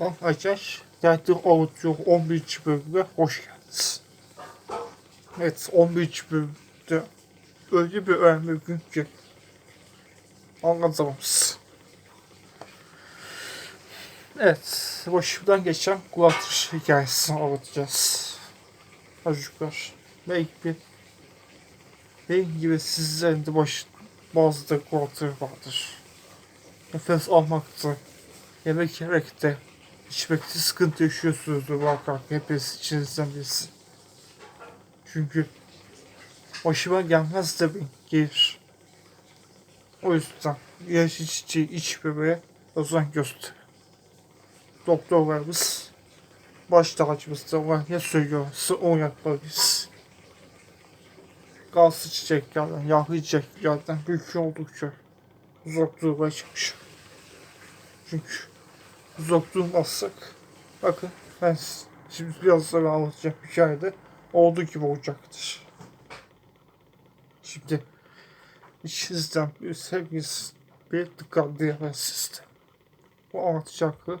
Arkadaşlar Dertli Avutuyor 11. bölümde hoş geldiniz. Evet 11. bölümde öyle bir önemli gün ki anlatamamız. Evet başımdan geçen Gulatır hikayesini anlatacağız. Çocuklar belki benim gibi sizlerin de baş, bazı da Gulatır vardır. Nefes almakta, yemek yemekte, içmekte sıkıntı yaşıyorsunuzdur muhakkak hepiniz içinizden birisi. Çünkü başıma gelmez bir gelir. O yüzden ilaç içici içmemeye özen göster. Doktorlarımız baş tacımız da var. Ne söylüyorsa onu yapmalıyız. Gazlı çiçeklerden, yağlı çiçeklerden mümkün oldukça uzak durmaya çalışın. Çünkü uzak durmazsak bakın ben şimdi biraz sonra anlatacağım hikayede olduğu gibi olacaktır. Şimdi içinizden bir sevginiz bir dikkat diyemez sizde. Bu anlatacakları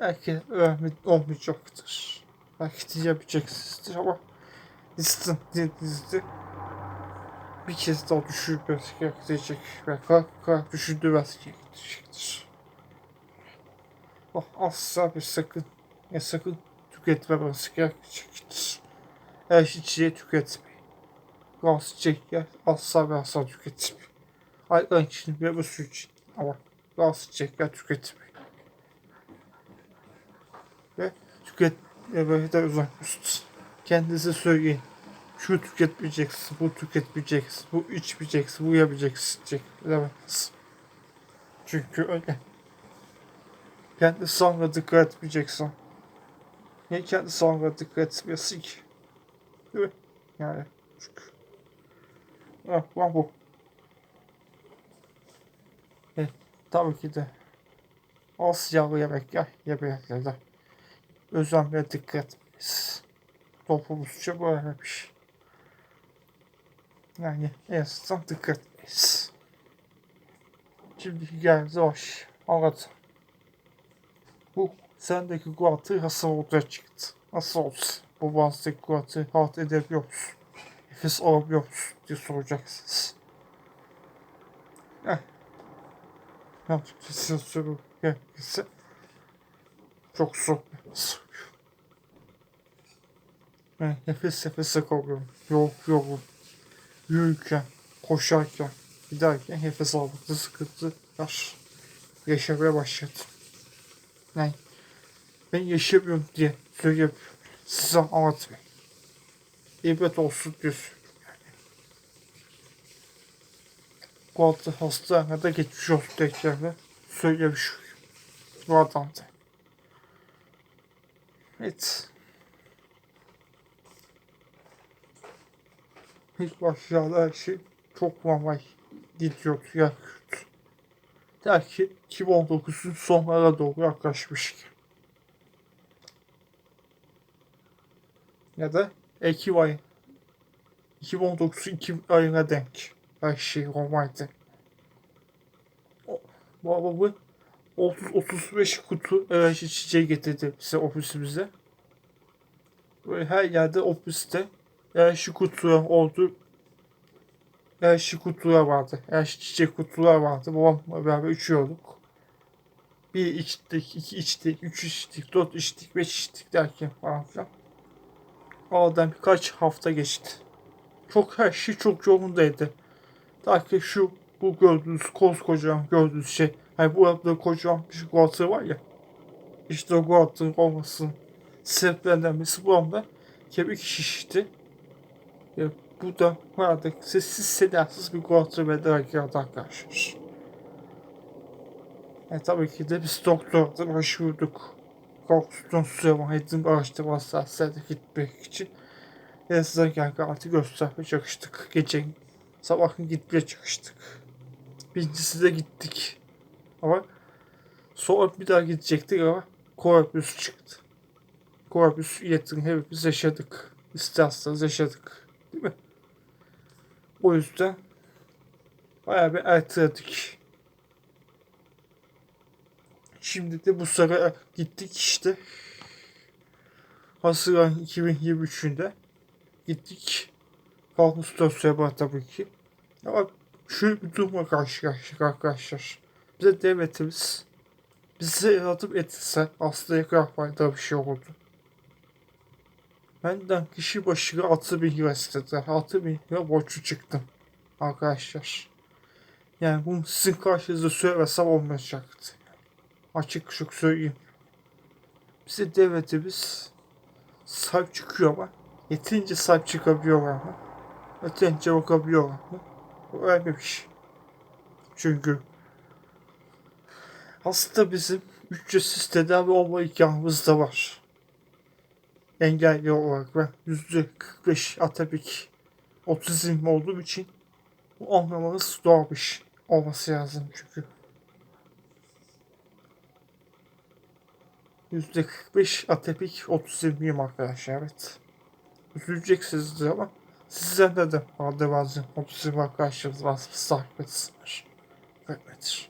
belki önemli olmayacaktır. Belki diyebileceksizdir ama listin dediğinizde bir kez daha düşünmesi gerekecek ve kalk kalk düşündürmesi gerekecektir. Oh, asla bir sakın ya sakın tüketmemesi gerekecektir. Her içeceği tüketmeyin. Gaz içecekler asla ve asla tüketmeyin. Ayran için ve bu su için ama gaz içecekler tüketmeyin. Ve tüketmeye de uzak tutun. Kendinize söyleyin. Şu tüketmeyeceksin, bu tüketmeyeceksin, bu içmeyeceksin, bu yapacaksın demez. Çünkü öyle. Kendi sonra dikkat etmeyeceksin. Niye kendi sonra dikkat etmiyorsun ki? Değil mi? Yani çünkü. Lan bu. E, tabii ki de az yağlı yemek ya yemeklerde özen ve dikkat etmeliyiz. Toplumumuzca böyle bir şey. Yani en azından dikkat etmeliyiz. Şimdi hikayemize baş. Anlat. Bu sendeki kuatı nasıl ortaya çıktı? Nasıl oldu? Bu bazdaki kuatı halt edebiliyor musun? Nefes alabiliyor musun? diye soracaksınız. Eh. Ne yapacağız? Soru gerekirse çok zor bir soru. Ben nefes nefese kalıyorum. Yok yok. Yürürken, koşarken, giderken nefes almakta sıkıntı var. Yaşamaya başladım. Yani ben yaşamıyorum diye söyleyemiyorum. Size anlatmayayım. İbret olsun söylüyorum yani. Kuatı hastanede geçmiş olsun tekrar söylemiş. Bu adam da. Evet. İlk başlarda her şey çok normal gidiyordu ya Der ki 2019'un sonlara doğru yaklaşmış. Ya da Ekim ayı 2019 Ekim ayına denk her şey. O- Bu araba bu 30-35 kutu enerji çiçeği getirdi bize ofisimize. Böyle her yerde ofiste enerji kutuları oldu. Enerji kutular vardı. Enerji çiçek kutular vardı. Babamla beraber içiyorduk. Bir içtik, iki içtik, üç içtik, dört içtik, beş içtik derken falan filan. Aradan birkaç hafta geçti. Çok her şey çok yolundaydı. Ta ki şu bu gördüğünüz koskocaman gördüğünüz şey. Hani bu arada kocaman bir çikolata var ya. İşte o çikolatanın olmasının sebeplerinden birisi bu anda kemik şişti. Bu da herhalde sessiz sedasız bir ve dergâda arkadaşlar. E, tabii ki de biz doktorda başvurduk. Korkusundan Süleyman Hedin araştırma hastanesine gitmek için. Yazıdan artık göstermeye çalıştık. Gece sabahın gitmeye çalıştık. Birincisi de gittik. Ama sonra bir daha gidecektik ama koronavirüs çıktı. Koronavirüs iletini hepimiz yaşadık. İsterseniz yaşadık. Değil mi? O yüzden bayağı bir erteledik. Şimdi de bu sene gittik işte. Haziran 2023'ünde gittik. Kalmış dosya var tabii ki. Ama şöyle bir durumla karşı karşıya arkadaşlar. Bize devletimiz bize yardım etse aslında yakar faydalı bir şey olurdu. Benden kişi başına 6 bin lira istediler. 6 bin lira borçlu çıktım arkadaşlar. Yani bunu sizin karşınızda söylemesem olmayacaktı. Açık açık söyleyeyim. Bize devletimiz sahip çıkıyor ama yeterince sahip çıkabiliyorlar mı? Yeterince bakabiliyorlar mı? Önemli bir şey. Çünkü aslında bizim ücretsiz tedavi olma imkanımız da var. Engelli olarak ben yüzde 45 atipik otizm olduğum için bu anlamanız doğal bir olması lazım çünkü. Yüzde 45 atipik otizmliyim arkadaşlar evet. Üzüleceksiniz ama sizden de de vardı bazı otizm arkadaşlarımız varsa sahip etsinler. Hükmettir.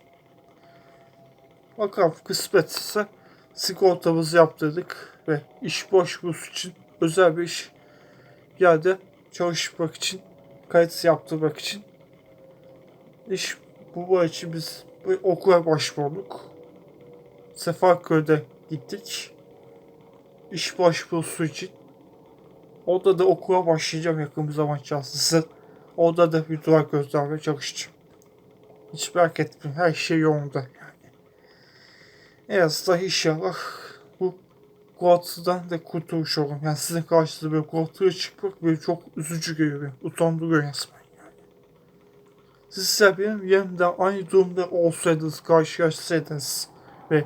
Bakalım kısmetse sigortamızı yaptırdık ve iş başvurusu için özel bir iş yerde çalışmak için kayıt yaptırmak için iş bu için biz okula başvurduk. Seferköy'de gittik. İş başvurusu için. Orada da okula başlayacağım yakın bir zaman içerisinde. Orada da bir durak çalışacağım. Hiç merak etmeyin her şey yolunda yani. En azından inşallah bu Guatı'dan da kurtuluş olur. Yani sizin karşınızda böyle Guatı'ya çıkmak böyle çok üzücü. Beni. Utandırıyor resmen yani. Siz ise benim yerimde aynı durumda olsaydınız, karşılaşsaydınız ve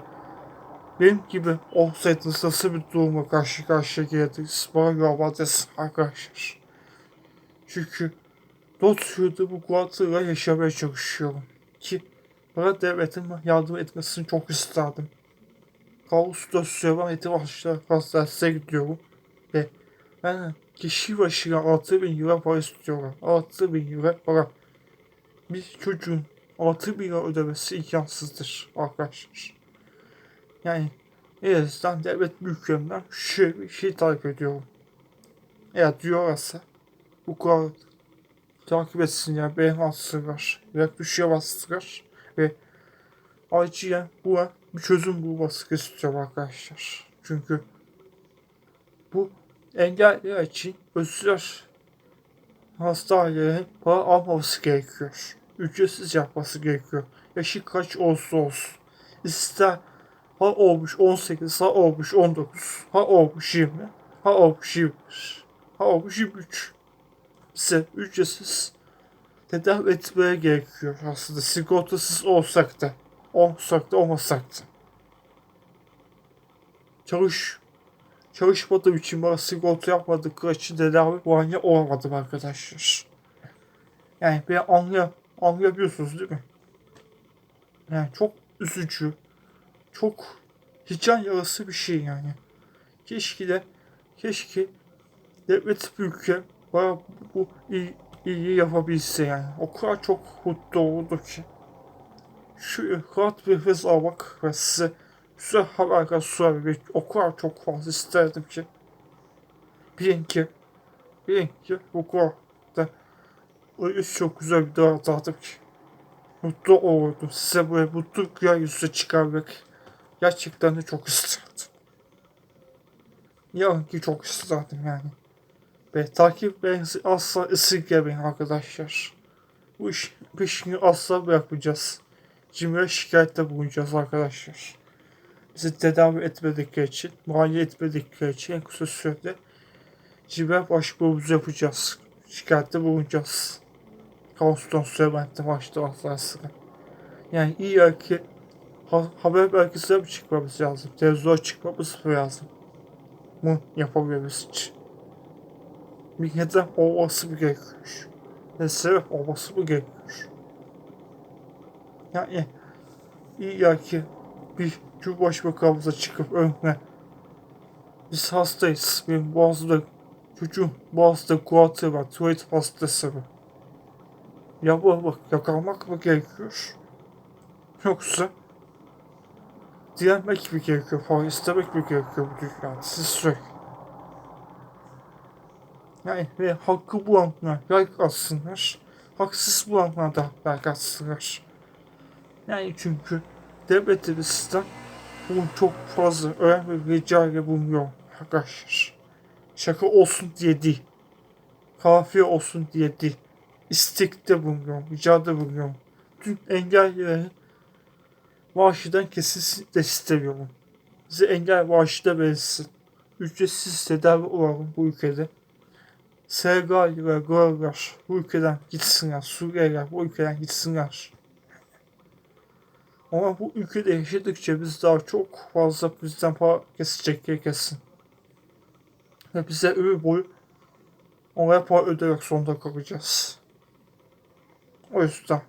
benim gibi olsaydınız nasıl bir durumla karşı karşıya geldiğiniz bana yorma desin arkadaşlar. Çünkü dört yıldır bu Guatı'yla yaşamaya çalışıyorum. Ki bana devletin yardım etmesini çok isterdim. Ağustos Süvan itibarçılar hastanesine gidiyorum. Ve ben kişi başına 6 bin lira para istiyorlar. 6 bin lira para. Bir çocuğun 6 bin lira ödemesi imkansızdır arkadaşlar. Yani en azından devlet büyüklerimden şöyle bir şey takip ediyorum. Eğer diyorlarsa bu kadar takip etsinler, beğen atsınlar, ve tuşa bastırır ve acilen buna bir çözüm bulması istiyorum arkadaşlar. Çünkü bu engelliler için özel hastanelerin para almaması gerekiyor. Ücretsiz yapması gerekiyor. Yaşı kaç olsa olsun. İster ha olmuş 18, ha olmuş 19, ha olmuş 20, ha olmuş 21, ha olmuş 23. Bize ücretsiz tedavi etmeye gerekiyor aslında. Sigortasız olsak da, olsak da olmasak da. Çalış, çalışmadığım için bana sigorta yapmadıkları için tedavi muayene olamadım arkadaşlar. Yani beni anlay anlayabiliyorsunuz değil mi? Yani çok üzücü, çok hican yarası bir şey yani. Keşke de, keşke devlet büyükken bana bu iyi, iyi yapabilse yani. O kadar çok mutlu oldu ki. Şu rahat bir hız almak ve size güzel haberler sunabilmek o kadar çok fazla isterdim ki. Bilin ki, bilin ki bu kadar da öyle çok güzel bir dağıtırdım ki. Mutlu olurdum. Size böyle mutlu yeryüzüne çıkarmak gerçekten de çok isterdim. Yarınki çok isterdim yani. Ve takip asla esirgemeyin arkadaşlar. Bu iş peşini asla bırakmayacağız. Cimriye şikayette bulunacağız arkadaşlar. Bizi tedavi etmedikleri için, muayene etmedikleri için en kısa sürede cimriye başvurumuzu yapacağız. Şikayette bulunacağız. Kaoston Söylent'te başta atlasına. Yani iyi belki ha, haber belgesine mi çıkmamız lazım? Televizyona çıkmamız lazım? Bunu yapabilmemiz için bir neden olması mı gerekiyor? Ne sebep olması mı gerekiyor? Yani iyi ki bir Cumhurbaşkanımıza çıkıp önüne biz hastayız. Benim boğazımda çocuğum boğazda kuatı var. Tuvalet hastası mı? Ya bak yakalmak mı gerekiyor? Yoksa direnmek mi gerekiyor? Para istemek mi gerekiyor bu dünyada? Siz söyleyin. Yani ve hakkı bulanlar like atsınlar. Haksız bulanlar da like. Yani çünkü devletimizden bunu çok fazla önem ve ile bulunuyor arkadaşlar. Şaka olsun diye değil. Kafiye olsun diye değil. İstekte bulunuyorum, ricada bulunuyorum. Tüm engellilerin maaşından kesinlikle istemiyorum. Bize engel maaşı da verilsin. Ücretsiz tedavi olalım bu ülkede. Sergaliler, Gorlar bu ülkeden gitsinler. Suriyeliler bu ülkeden gitsinler. Ama bu ülkede yaşadıkça biz daha çok fazla bizden para kesecek kesin. Ve bize ömür boyu onlara para ödemek zorunda kalacağız. O yüzden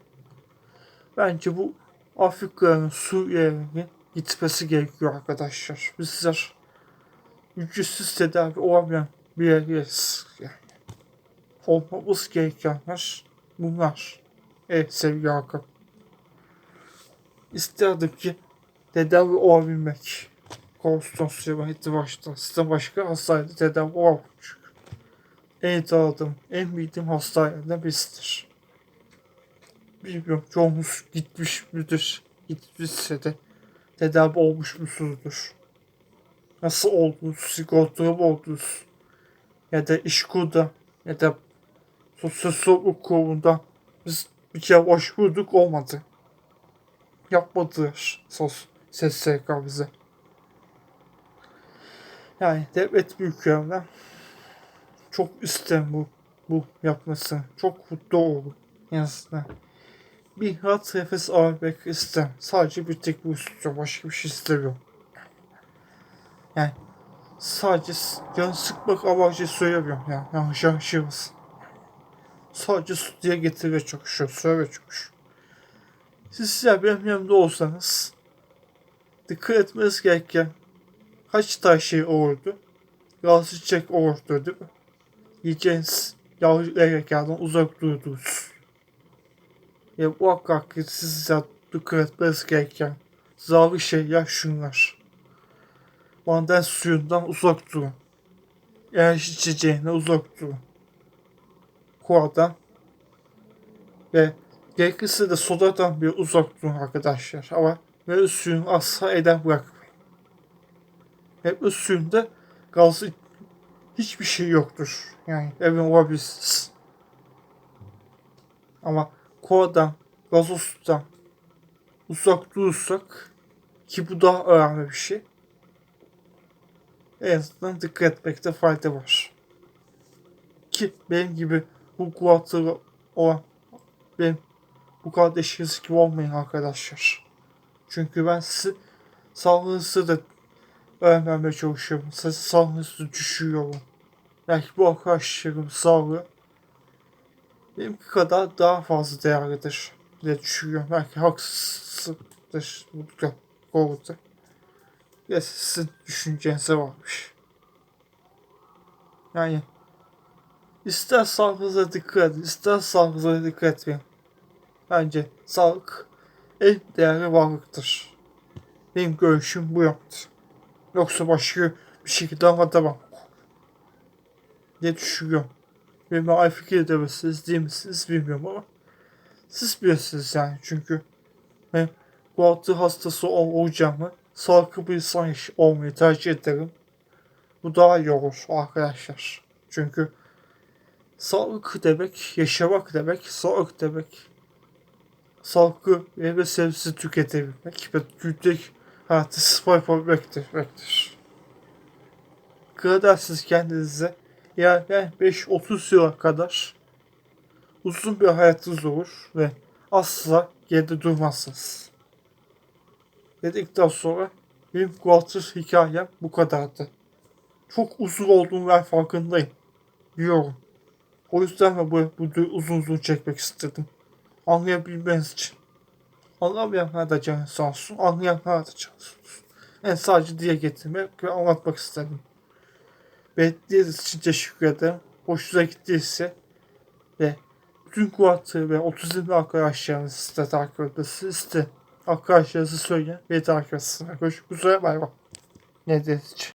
bence bu Afrika'nın Suriye'nin gitmesi gerekiyor arkadaşlar. Bizler ücretsiz tedavi olamayan bir yeriz. Yani. Olmamız gerekenler bunlar. Evet sevgili Hakan. İsterdim ki tedavi olabilmek. Konstitüsyon heti başta. Sizden başka hastanede tedavi olamamış. En tanıdığım, en bildiğim hastanelerden birisidir. Bilmiyorum çoğumuz gitmiş midir? Gitmişse de tedavi olmuş musunuzdur? Nasıl oldunuz? Sigortalı mı oldunuz? Ya da iş kurda ya da sosyal sorumluluk kurumunda biz bir kere başvurduk olmadı. Yapmadılar sos SSK bize. Yani devlet büyüklerimden çok istem bu, bu yapmasını. Çok oldum en azından. Bir rahat nefes alabilmek istem. Sadece bir tek bu istiyorum. Başka bir şey istemiyorum. Yani sadece can sıkmak amacı söylemiyorum yani. Yanlış anlaşılmasın. Sadece su diye getirmeye çalışıyorum. Söylemeye çalışıyorum. Siz ya benim yanımda olsanız dikkat etmeniz gereken kaç tane şey olurdu? Gazlı çiçek olurdu değil mi? Yiyeceğiniz yağlı uzak durdunuz. Ya muhakkak ki siz dikkat etmeniz gereken zararlı şeyler şunlar. Maden suyundan uzak durun. Enerji içeceğine uzak durun. Koadan ve gerekirse de sodadan bir uzak durun arkadaşlar. Ama ve suyunu asla eden bırakmayın. Ve suyunda gazlı hiçbir şey yoktur. Yani emin olabilirsiniz. Ama koadan, gazozdan uzak durursak ki bu daha önemli bir şey. En azından dikkat etmekte fayda var. Ki benim gibi bu kuatları olan benim bu kardeşiniz gibi olmayın arkadaşlar. Çünkü ben sizi sağlığınızı da öğrenmeye çalışıyorum. Sizi sağlığınızı düşürüyorum. Belki bu arkadaşlarım sağlığı benimki kadar daha fazla değerlidir diye düşünüyorum. Belki haksızdır bu konuda. Ya sizin düşüncenize varmış. Yani ister sağlığınıza dikkat edin, ister sağlığınıza dikkat etmeyin. Bence sağlık en değerli varlıktır. Benim görüşüm bu yaptı. Yoksa başka bir şekilde anlatamam. Ne düşünüyorum. Benim ay fikir de misiniz değil misiniz bilmiyorum ama siz bilirsiniz yani çünkü ben bu altı hastası ol olacağımı sağlıklı bir insan olmayı tercih ederim. Bu daha iyi olur arkadaşlar. Çünkü sağlık demek, yaşamak demek, sağlık demek, sağlıklı ve sebze tüketebilmek ve günlük hayatı spor yapabilmektir. demektir. Kıradarsınız kendinize yani 5-30 yıla kadar uzun bir hayatınız olur ve asla geride durmazsınız. Dedikten sonra benim Gualtır hikayem bu kadardı. Çok uzun olduğunu ben farkındayım. Biliyorum. O yüzden de bu, bu uzun uzun çekmek istedim. Anlayabilmeniz için. Anlamayanlar da canı sağ olsun. Anlayanlar da canı olsun. Yani sadece diye getirmek ve anlatmak istedim. Beklediğiniz için teşekkür ederim. Hoşunuza gittiyse ve bütün kuatı ve otizmli arkadaşlarınızı da takip etmesini istedim. Arkadaşlarınızı söyleyin. Ve takip etsinler. Görüşmek üzere. Bay bay. Ne diyeceğim?